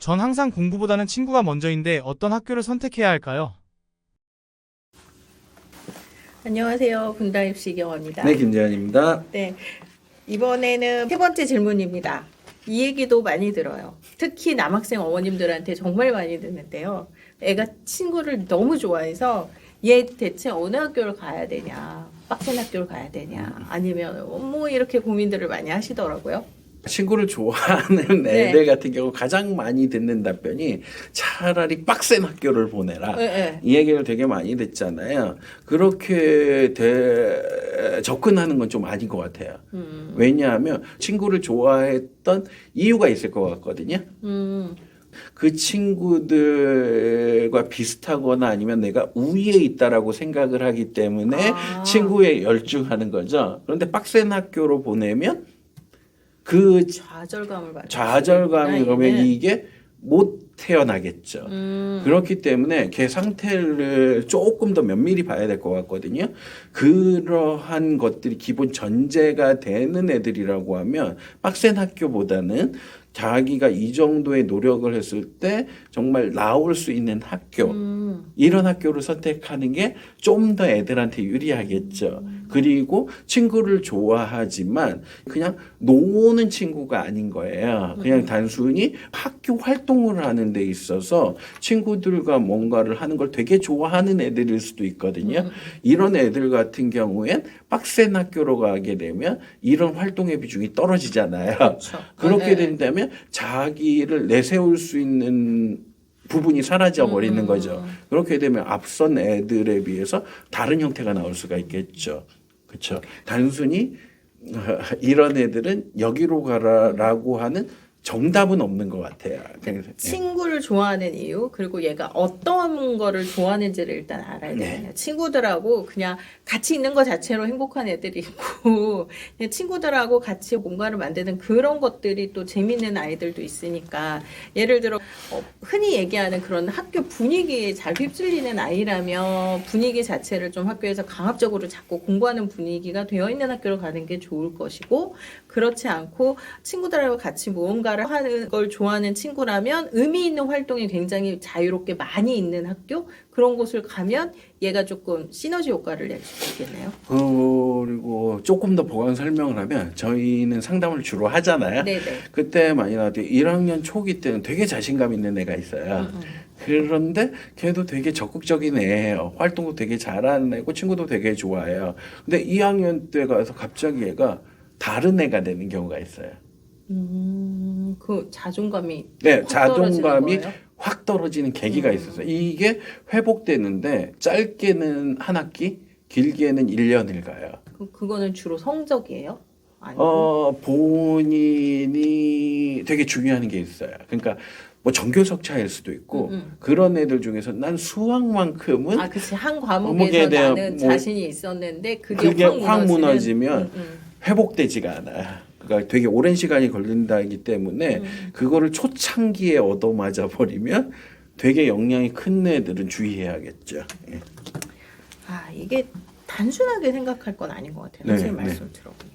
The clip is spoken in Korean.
전 항상 공부보다는 친구가 먼저인데 어떤 학교를 선택해야 할까요? 안녕하세요. 분다입시 경입니다 네, 김재현입니다. 네. 이번에는 세 번째 질문입니다. 이 얘기도 많이 들어요. 특히 남학생 어머님들한테 정말 많이 듣는데요. 애가 친구를 너무 좋아해서 얘 대체 어느 학교를 가야 되냐, 빡센 학교를 가야 되냐, 아니면 뭐 이렇게 고민들을 많이 하시더라고요. 친구를 좋아하는 네. 애들 같은 경우 가장 많이 듣는 답변이 차라리 빡센 학교를 보내라. 네, 네. 이 얘기를 되게 많이 듣잖아요. 그렇게 대- 접근하는 건 좀 아닌 것 같아요. 음, 왜냐하면 친구를 좋아했던 이유가 있을 것 같거든요. 음, 그 친구들과 비슷하거나 아니면 내가 우위에 있다라고 생각을 하기 때문에 아. 친구에 열중하는 거죠. 그런데 빡센 학교로 보내면 그 좌절감을 받는 좌절감이 그러면 네. 이게 못 태어나겠죠. 음, 그렇기 때문에 걔 상태를 조금 더 면밀히 봐야 될 것 같거든요. 그러한 것들이 기본 전제가 되는 애들이라고 하면 빡센 학교보다는 자기가 이 정도의 노력을 했을 때 정말 나올 수 있는 학교 음, 이런 학교를 선택하는 게 좀 더 애들한테 유리하겠죠. 그리고 친구를 좋아하지만 그냥 노는 친구가 아닌 거예요. 그냥 단순히 학교 활동을 하는 데 있어서 친구들과 뭔가를 하는 걸 되게 좋아하는 애들일 수도 있거든요. 이런 애들 같은 경우엔 빡센 학교로 가게 되면 이런 활동의 비중이 떨어지잖아요. 그렇죠. 그렇게 네. 된다면 자기를 내세울 수 있는 부분이 사라져 버리는 음. 거죠. 그렇게 되면 앞선 애들에 비해서 다른 형태가 나올 수가 있겠죠. 그렇죠. 단순히 이런 애들은 여기로 가라라고 하는 정답은 없는 것 같아요. 예. 친구를 좋아하는 이유 그리고 얘가 어떤 거를 좋아하는지를 일단 알아야 네. 되거든요. 친구들하고 그냥 같이 있는 것 자체로 행복한 애들이 있고 친구들하고 같이 뭔가를 만드는 그런 것들이 또 재밌는 아이들도 있으니까 예를 들어 어, 흔히 얘기하는 그런 학교 분위기에 잘 휩쓸리는 아이라면 분위기 자체를 좀 학교에서 강압적으로 자꾸 공부하는 분위기가 되어 있는 학교로 가는 게 좋을 것이고 그렇지 않고 친구들하고 같이 무언가 를 하는 걸 좋아하는 친구라면 의미 있는 활동이 굉장히 자유롭게 많이 있는 학교 그런 곳을 가면 얘가 조금 시너지 효과를 낼 수 있겠네요. 그리고 조금 더 보강 설명을 하면 저희는 상담을 주로 하잖아요. 네네. 그때 많이 나왔대요. 1학년 초기 때는 되게 자신감 있는 애가 있어요. 음, 음. 그런데 걔도 되게 적극적인 애예요. 활동도 되게 잘하는 애고 친구도 되게 좋아해요. 근데 2학년 때 가서 갑자기 얘가 다른 애가 되는 경우가 있어요. 음, 그 자존감이 네, 확 떨어지는 자존감이 거예요? 확 떨어지는 계기가 음. 있었어요. 이게 회복되는데 짧게는 한 학기, 길게는 1년을 가요. 그, 그거는 주로 성적이에요? 아니고 어, 본인이 되게 중요한 게 있어요. 그러니까 뭐 전교석 차일 수도 있고 음, 음. 그런 애들 중에서 난 수학만큼은 아, 그치 한 과목에 과목에서 대한 나는 뭐 자신이 있었는데 그게, 그게 확, 확 무너지면, 음, 음. 회복되지가 않아요. 그러니까 되게 오랜 시간이 걸린다기 때문에 음. 그거를 초창기에 얻어맞아 버리면 되게 영향이 큰 애들은 주의해야겠죠. 예. 아 이게 단순하게 생각할 건 아닌 것 같아요. 네, 선생님 네. 말씀 들어보니까.